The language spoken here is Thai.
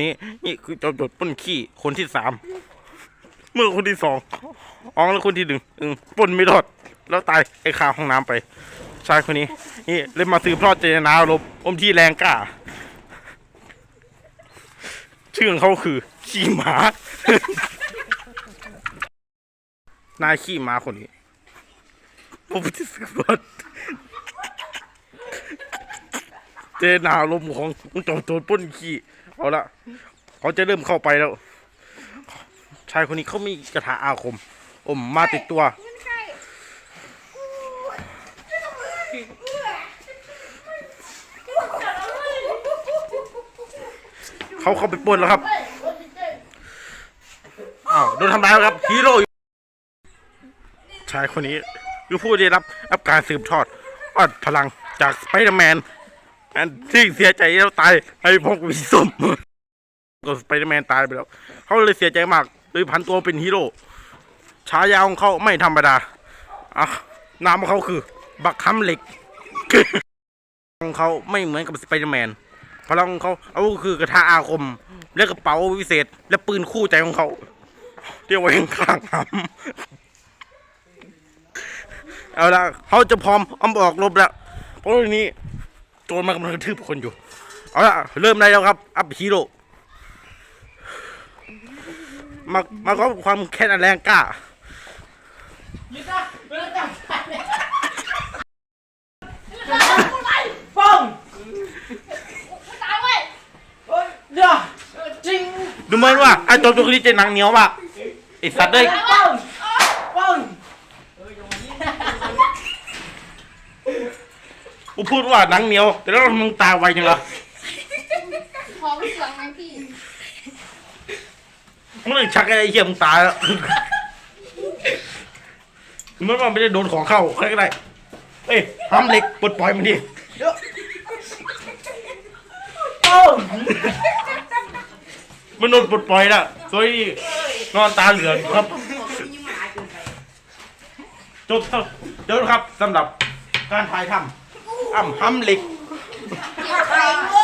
นี้นี่คือจอมโจดป้นขี้คนที่สามเมื่อคนที่สองอ๋องแล้วคนที่หนึ่งอืมป้นไม่รอดแล้วตายไอ้คาห้องน้ำไปชายคนนี้ นี่เลยมาสืบทอดเจตนาลบอมที่แรงกล้า ชื่อของเขาคือ ขี้หมา นายขี้หมาคนนี้ผมที่สืบทอดเจตนาลมของจอมโจรป้นขี้ เอาละเขาจะเริ่มเข้าไปแล้ว ชายคนนี้เขามีกระถาอาคม อมมาติดตัว เขาเข้าไปปล้นแล้วครับอ้าวโดนทำร้ายแล้วครับฮีโร่ชายคนนี้คือผู้ได้รับรับการสืบทอดอดพลังจากสไปเดอร์แมน อันที่เสียใจแล้วตายให้พวกวิสมก็สไปเดอร์แมนตายไปแล้ว เขาเลยเสียใจมากเลยพันตัวเป็นฮีโร่ฉายาของเขาไม่ธรรมดาอะนามของเขาคือ บักคำเหล็กของเขาไม่เหมือนกับสไปเดอร์แมนพลังของเขาเอาคือกระทาอาคม และกระเป๋าวิเศษ และปืนคู่ใจของเขาเรียกว่าข้างๆหำเอาละเขาจะพร้อมเอาออกรบแล้วเพราะทีนี้ โจรมันกำลังกระทืบคนอยู่ เอาละเริ่มได้แล้วครับ อัพฮีโร่มามาก็ความแค้นอันแรงกล้าป้องตายเว้ยเดี๋ยวจริงดูเหมือนว่าไอ้โจรตัวนี้จะหนังเหนียวว่ะไอสัตว์เลยป้องป้อง กูพูดว่าหนังเหนียว แต่แล้วมึงตายไวจังล่ะพอไม่เสืองไหมพี่มึงเลยชักไอ้เหี้ยมึงตายแล้วดูเหมือนว่าไม่ได้โดนของเข้าใครก็ได้ เอ้ยห้ามเหล็กปลดปล่อยมันดิป้องมันโดนปลดปล่อยแล้วสวยนอนตาเหลืองครับ จบเท่าเดี๋ยวนะครับสำหรับการถ่ายทำ อ่ำห้ำเหล็กไปเว้